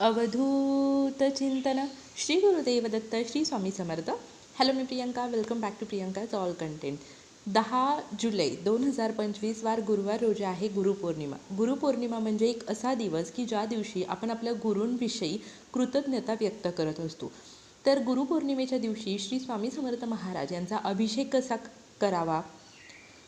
अवधूत चिंतन. श्री गुरुदेव दत्त श्री स्वामी समर्थ. हॅलो मी Priyanka. Welcome back to प्रियंकाच ऑल कंटेंट दहा जुलै दोन हजार पंचवीस वार गुरुवार रोजी आहे गुरुपौर्णिमा गुरुपौर्णिमा म्हणजे एक असा दिवस की ज्या दिवशी आपण आपल्या गुरूंविषयी कृतज्ञता व्यक्त करत असतो. तर गुरुपौर्णिमेच्या दिवशी श्री स्वामी समर्थ महाराज यांचा अभिषेक कसा करावा?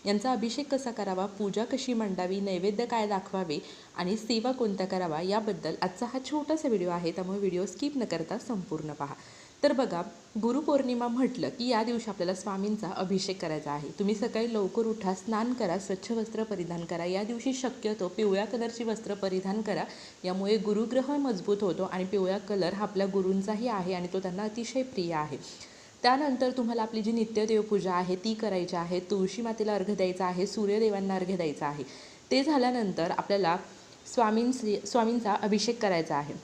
यांचा अभिषेक कसा करावा पूजा कशी मांडावी नैवेद्य काय दाखवावे आणि सेवा कोणत्या करावा याबद्दल आजचा हा छोटासा व्हिडिओ आहे त्यामुळे व्हिडिओ स्किप न करता संपूर्ण पहा. तर बघा गुरुपौर्णिमा म्हटलं की या दिवशी आपल्याला स्वामींचा अभिषेक करायचा आहे. तुम्ही सकाळी लवकर उठा स्नान करा स्वच्छ वस्त्र परिधान करा. या दिवशी शक्यतो पिवळ्या कलरची वस्त्र परिधान करा. यामुळे गुरुग्रह मजबूत होतो आणि पिवळा कलर हा आपल्या गुरूंचाही आहे आणि तो त्यांना अतिशय प्रिय आहे. त्यानंतर तुम्हाला आपली जी नित्यदेव पूजा आहे ती करायची आहे. तुळशी मातेला अर्घ द्यायचा आहे सूर्यदेवांना अर्घ द्यायचा आहे. ते झाल्यानंतर आपल्याला स्वामींची स्वामींचा अभिषेक करायचा आहे.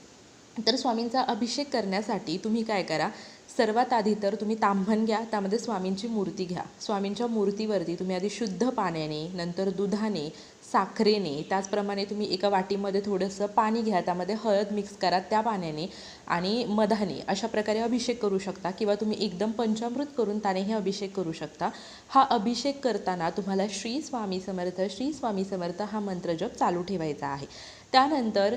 तर स्वामींचा अभिषेक करण्यासाठी तुम्ही काय करा? सर्वात आधी तर तुम्ही तांभण घ्या त्यामध्ये स्वामींची मूर्ती घ्या. स्वामींच्या मूर्तीवरती तुम्ही आधी शुद्ध पाण्याने नंतर दुधाने साखरेने त्याचप्रमाणे तुम्ही एका वाटीमध्ये थोडंसं पाणी घ्या त्यामध्ये हळद मिक्स करा त्या पाण्याने आणि मधाने अशा प्रकारे अभिषेक करू शकता किंवा तुम्ही एकदम पंचामृत करून त्यानेही अभिषेक करू शकता. हा अभिषेक करताना तुम्हाला श्री स्वामी समर्थ श्री स्वामी समर्थ हा मंत्रजप चालू ठेवायचा आहे. त्यानंतर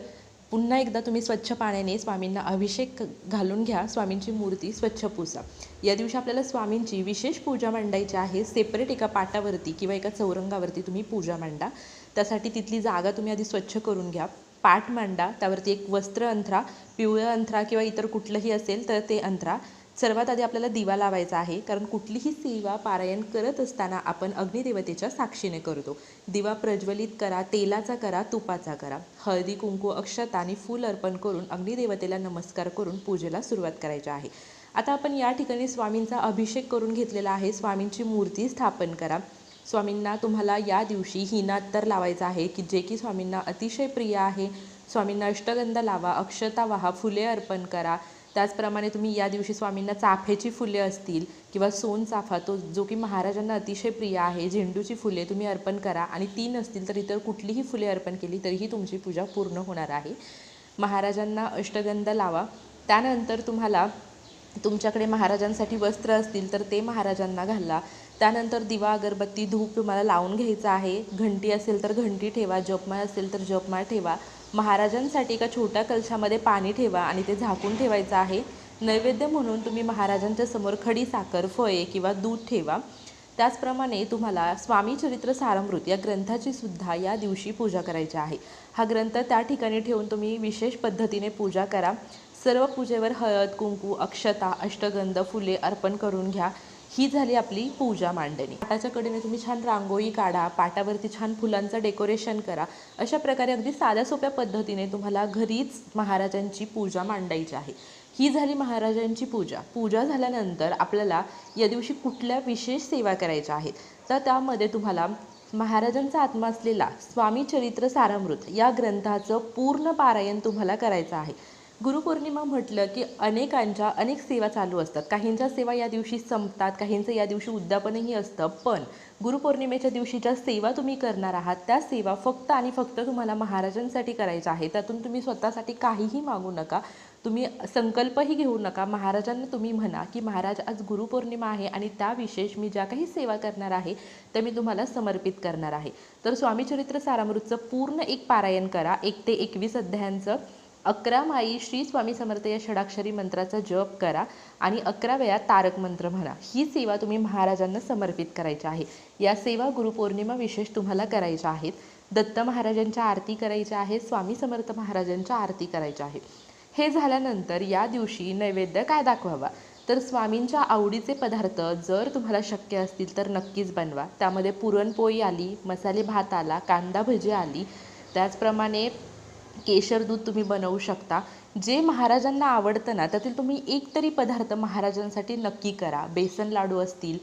पुन्हा एकदा तुम्ही स्वच्छ पाण्याने स्वामींना अभिषेक घालून घ्या स्वामींची मूर्ती स्वच्छ पुसा या दिवशी आपल्याला स्वामींची विशेष पूजा मांडायची आहे सेपरेट एका पाटावरती किंवा एका चौरंगावरती तुम्ही पूजा मांडा. त्यासाठी तिथली जागा तुम्ही आधी स्वच्छ करून घ्या. पाठ मांडा त्यावरती एक वस्त्र अंथरा पिवळं अंथरा किंवा इतर कुठलंही असेल तर ते अंथरा. सर्वात आधी आपल्याला दिवा लावायचा आहे कारण कुठलीही सेवा पारायण करत असताना आपण अग्निदेवतेच्या साक्षीने करतो. दिवा प्रज्वलित करा तेलाचा करा तुपाचा करा. हळदी कुंकू अक्षता आणि फूल अर्पण करून अग्निदेवतेला नमस्कार करून पूजेला सुरुवात करायची आहे. आता आपण या ठिकाणी स्वामींचा अभिषेक करून घेतलेला आहे. स्वामींची मूर्ती स्थापन करा. स्वामींना तुम्हाला या दिवशी हिनात तर लावायचा आहे की जे की स्वामींना अतिशय प्रिय आहे. स्वामींना अष्टगंध लावा अक्षता वाहा फुले अर्पण करा. त्याचप्रमाणे तुम्ही या दिवशी स्वामींना चाफ्याची फुले असतील किंवा सोन चाफा तो जो की महाराजांना अतिशय प्रिय आहे झेंडूची फुले तुम्ही अर्पण करा आणि ती नसतील तर इतर कुठलीही फुले अर्पण केली तरीही तुमची पूजा पूर्ण होणार आहे. महाराजांना अष्टगंध लावा. त्यानंतर तुम्हाला तुमच्याकडे महाराजांसाठी वस्त्र असतील तर ते महाराजांना घाला. त्यानंतर दिवा अगरबत्ती धूप तुम्हाला लावून घ्यायचा आहे. घंटी असेल तर घंटी ठेवा जपमाळ असेल तर जपमाळ ठेवा. महाराजांसाठी एका छोट्या कलशामध्ये पाणी ठेवा आणि ते झाकून ठेवायचं आहे. नैवेद्य म्हणून तुम्ही महाराजांच्या समोर खडी साखर फळे किंवा दूध ठेवा. त्याचप्रमाणे तुम्हाला स्वामी चरित्र सारामृत या ग्रंथाची सुद्धा या दिवशी पूजा करायची आहे. हा ग्रंथ त्या ठिकाणी ठेवून तुम्ही विशेष पद्धतीने पूजा करा. सर्व पूजेवर हळद कुंकू अक्षता अष्टगंध फुले अर्पण करून घ्या. ही झाली आपली पूजा मांडणी. पाटाच्या कडेने तुम्ही छान रांगोळी काढा पाटावरती छान फुलांचं डेकोरेशन करा. अशा प्रकारे अगदी साध्या सोप्या पद्धतीने तुम्हाला घरीच महाराजांची पूजा मांडायची आहे. ही झाली महाराजांची पूजा. पूजा झाल्यानंतर आपल्याला या दिवशी कुठल्या विशेष सेवा करायच्या आहेत? तर त्यामध्ये तुम्हाला महाराजांचा आत्मा असलेला स्वामी चरित्र सारामृत या ग्रंथाचं पूर्ण पारायण तुम्हाला करायचं आहे. गुरुपौर्णिमा म्हटलं की अनेकांच्या अनेक सेवा चालू असतात. काहींच्या सेवा या दिवशी संपतात काहींचं या दिवशी उद्यापनही असतं. पण गुरुपौर्णिमेच्या दिवशी ज्या सेवा तुम्ही करणार आहात त्या सेवा फक्त आणि फक्त तुम्हाला महाराजांसाठी करायच्या आहे त्यातून तुम्ही स्वतःसाठी काहीही मागू नका. तुम्ही संकल्पही घेऊ नका. महाराजांना तुम्ही म्हणा की महाराज आज गुरुपौर्णिमा आहे आणि त्या विशेष मी ज्या काही सेवा करणार आहे त्या मी तुम्हाला समर्पित करणार आहे. तर स्वामीचरित्र सारामृतचं पूर्ण एक पारायण करा. एक ते एकवीस अध्यायांचं. अकरा माई श्री स्वामी समर्थ या षडाक्षरी मंत्राचा जप करा आणि अकरा वेळा तारक मंत्र म्हणा. ही सेवा तुम्ही महाराजांना समर्पित करायची आहे. या सेवा गुरुपौर्णिमा विशेष तुम्हाला करायच्या आहेत. दत्त महाराजांच्या आरती करायच्या आहेत स्वामी समर्थ महाराजांच्या आरती करायच्या आहे हे झाल्यानंतर या दिवशी नैवेद्य काय दाखवावा? तर स्वामींच्या आवडीचे पदार्थ जर तुम्हाला शक्य असतील तर नक्कीच बनवा. त्यामध्ये पुरणपोळी आली मसाले भात आला कांदा भजी आली. त्याचप्रमाणे केशर दूध तुम्ही बनवू शकता. जे महाराजांना आवडतं ना त्यातील तुम्ही एक तरी पदार्थ महाराजांसाठी नक्की करा. बेसन लाडू असतील.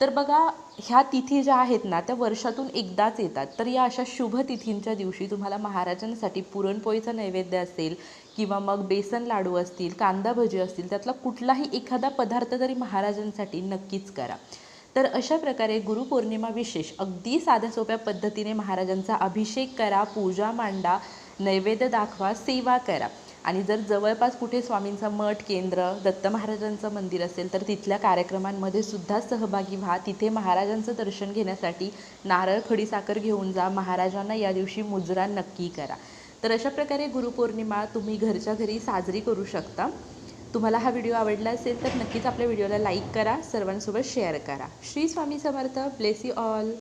तर बघा ह्या तिथी ज्या आहेत ना त्या वर्षातून एकदाच येतात. तर या अशा शुभ तिथींच्या दिवशी तुम्हाला महाराजांसाठी पुरणपोळीचं नैवेद्य असेल किंवा मग बेसन लाडू असतील कांदा भजी असतील त्यातला कुठलाही एखादा पदार्थ तरी महाराजांसाठी नक्कीच करा. तर अशा प्रकारे गुरुपौर्णिमा विशेष अगदी साध्या सोप्या पद्धतीने महाराजांचा अभिषेक करा पूजा मांडा. नैवेद्य दाखवा सेवा करा. आणि जर जवळपास कुठे स्वामींचं मठ केंद्र दत्त महाराजांचं मंदिर असेल तर तिथल्या कार्यक्रमांमध्ये सुद्धा सहभागी व्हा. तिथे महाराजांचं दर्शन घेण्यासाठी नारळ खडीसाखर घेऊन जा. महाराजांना या दिवशी मुजरा नक्की करा. तर अशा प्रकारे गुरुपौर्णिमा तुम्ही घरच्या घरी साजरी करू शकता. तुम्हाला हा व्हिडिओ आवडला असेल तर नक्कीच आपल्या व्हिडिओला लाईक करा. सर्वांसोबत शेअर करा. Shri Swami Samarth. Bless you all